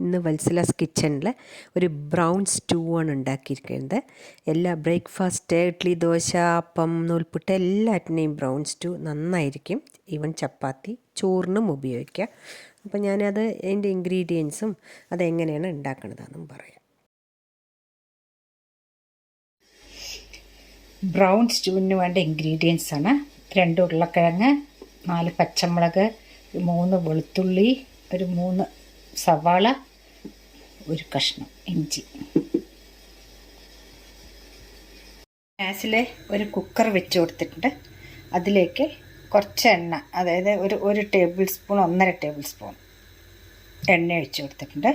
ഇന്ന് വത്സലാസ് കിച്ചണിൽ ഒരു ബ്രൗൺ സ്റ്റൂ ആണ് ഉണ്ടാക്കിയിരിക്കുന്നത്. എല്ലാ ബ്രേക്ക്ഫാസ്റ്റ് ഇഡ്ഡലി ദോശ അപ്പം നൂൽപുട്ട് എല്ലാറ്റിനെയും ബ്രൗൺ സ്റ്റൂ നന്നായിരിക്കും. ഈവൻ ചപ്പാത്തി ചോറിനും ഉപയോഗിക്കാം. അപ്പം ഞാനത് അതിന്റെ ഇൻഗ്രീഡിയൻസും അതെങ്ങനെയാണ് ഉണ്ടാക്കണതെന്നും പറയാം. ബ്രൗൺ സ്റ്റൂവിന് വേണ്ട ഇൻഗ്രീഡിയൻസ് ആണ്. രണ്ട് ഉരുളക്കിഴങ്ങ് നാല് പച്ചമുളക് മൂന്ന് വെളുത്തുള്ളി ഒരു മൂന്ന് സവാള ഒരു കഷ്ണം ഇഞ്ചി. ഗ്യാസിൽ ഒരു കുക്കർ വെച്ച് കൊടുത്തിട്ടുണ്ട്. അതിലേക്ക് കുറച്ച് എണ്ണ അതായത് ഒരു ഒരു ടേബിൾ സ്പൂൺ ഒന്നര ടേബിൾ സ്പൂൺ എണ്ണ ഒഴിച്ച് കൊടുത്തിട്ടുണ്ട്.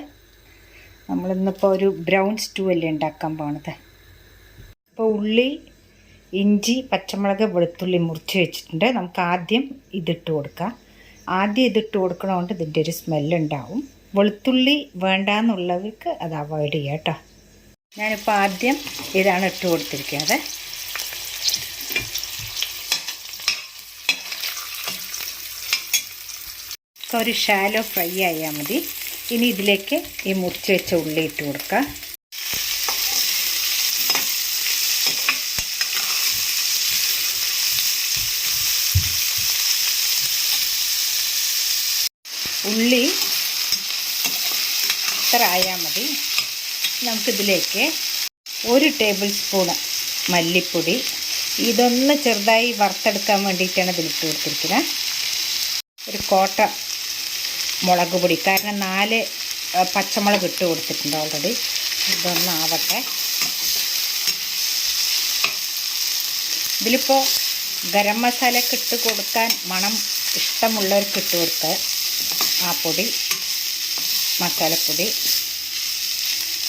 നമ്മളിന്നിപ്പോൾ ഒരു ബ്രൗൺ സ്റ്റൂ അല്ലേ ഉണ്ടാക്കാൻ പോണത്? ഇപ്പോൾ ഉള്ളി ഇഞ്ചി പച്ചമുളക് വെളുത്തുള്ളി മുറിച്ച് വെച്ചിട്ടുണ്ട്. നമുക്ക് ആദ്യം ഇതിട്ട് കൊടുക്കാം. ആദ്യം ഇതിട്ട് കൊടുക്കണതുകൊണ്ട് ഇതിന്റെ ഒരു സ്മെല്ലുണ്ടാവും വെളുത്തുള്ളി വേണ്ടാന്നുള്ളവർക്ക് അത് അവോയ്ഡ് ചെയ്യാം കേട്ടോ. ഞാനിപ്പോൾ ആദ്യം ഇതാണ് ഇട്ട് കൊടുത്തിരിക്കുന്നത്. ഒരു ഷാലോ ഫ്രൈ ആയാൽ മതി. ഇനി ഇതിലേക്ക് ഈ മുറിച്ച് വെച്ച ഉള്ളി ഇട്ട് കൊടുക്കുക ഉള്ളി ഇത്ര ആയാൽ മതി. നമുക്കിതിലേക്ക് ഒരു ടേബിൾ സ്പൂണ് മല്ലിപ്പൊടി. ഇതൊന്ന് ചെറുതായി വറുത്തെടുക്കാൻ വേണ്ടിയിട്ടാണ് ഇതിലിട്ട് കൊടുത്തിരിക്കുന്നത് ഒരു കോട്ട മുളക് പൊടി. കാരണം നാല് പച്ചമുളക് ഇട്ട് കൊടുത്തിട്ടുണ്ട് ഓൾറെഡി ഇതൊന്ന് ആവട്ടെ. ഇതിലിപ്പോൾ ഗരം മസാലയൊക്കെ ഇട്ട് കൊടുക്കാൻ മണം ഇഷ്ടമുള്ളവർക്ക് ഇട്ട് കൊടുത്ത് ആ പൊടി. മസാലപ്പൊടി.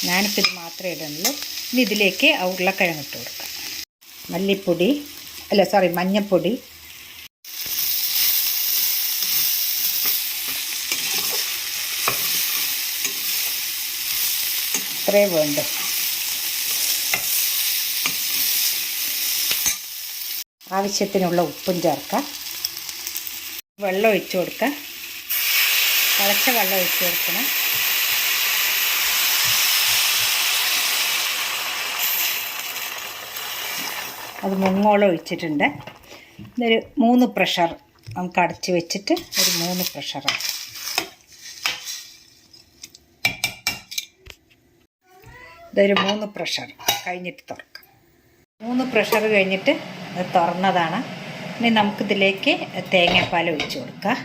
ഞാനിപ്പോൾ ഇത് മാത്രമേ ഇടുന്നുള്ളൂ. ഇനി ഇതിലേക്ക് ഉരുളക്കിഴങ്ങ് ഇട്ട് കൊടുക്കാം. മല്ലിപ്പൊടി അല്ല സോറി മഞ്ഞൾപ്പൊടി ഇത്രേ വേണ്ടു. ആവശ്യത്തിനുള്ള ഉപ്പും ചേർക്കാം. വെള്ളം ഒഴിച്ചു കൊടുക്കാം. തിളച്ച വെള്ളം ഒഴിച്ച് കൊടുക്കണം. അത് മുങ്ങോളം ഒഴിച്ചിട്ടുണ്ട്. ഇതൊരു മൂന്ന് പ്രഷർ നമുക്ക് അടച്ച് വെച്ചിട്ട് ഒരു മൂന്ന് പ്രഷറാണ് ഇതൊരു മൂന്ന് പ്രഷർ കഴിഞ്ഞിട്ട് തുറക്കാം. മൂന്ന് പ്രഷർ കഴിഞ്ഞിട്ട് അത് തുറന്നതാണ്. ഇനി നമുക്കിതിലേക്ക് തേങ്ങാപ്പാൽ ഒഴിച്ച് കൊടുക്കാം.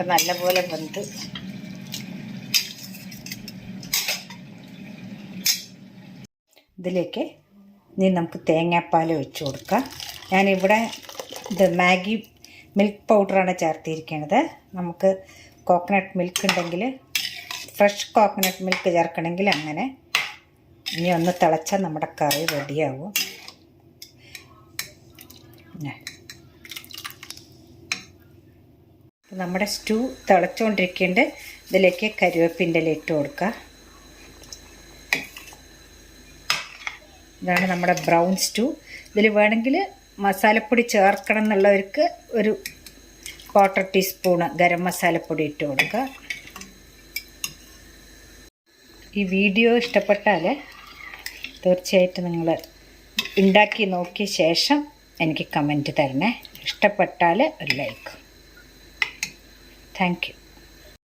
ഒക്കെ നല്ലപോലെ വെന്ത്. ഇതിലേക്ക് ഇനി നമുക്ക് തേങ്ങാപ്പാൽ ഒഴിച്ച് കൊടുക്കാം ഞാനിവിടെ ഇത് മാഗി മിൽക്ക് പൗഡറാണ് ചേർത്തിരിക്കുന്നത്. നമുക്ക് കോക്കനട്ട് മിൽക്ക് ഉണ്ടെങ്കിൽ ഫ്രഷ് കോക്കനട്ട് മിൽക്ക് ചേർക്കണമെങ്കിൽ അങ്ങനെ ഇനി ഒന്ന് തിളച്ചാൽ നമ്മുടെ കറി റെഡിയാവും നമ്മുടെ സ്റ്റൂ തിളച്ചുകൊണ്ടിരിക്കേണ്ട ഇതിലേക്ക് കരിവേപ്പിന്റെ ഇട്ട് കൊടുക്കുക. ഇതാണ് നമ്മുടെ ബ്രൗൺ സ്റ്റൂ. ഇതിൽ വേണമെങ്കിൽ മസാലപ്പൊടി ചേർക്കണം എന്നുള്ളവർക്ക് ഒരു ക്വാർട്ടർ ടീസ്പൂണ് ഗരം മസാലപ്പൊടി ഇട്ട് കൊടുക്കുക. ഈ വീഡിയോ ഇഷ്ടപ്പെട്ടാൽ തീർച്ചയായിട്ടും നിങ്ങൾ ഉണ്ടാക്കി നോക്കിയ ശേഷം എനിക്ക് കമന്റ് തരണേ. ഇഷ്ടപ്പെട്ടാൽ ഒരു ലൈക്ക് Thank you.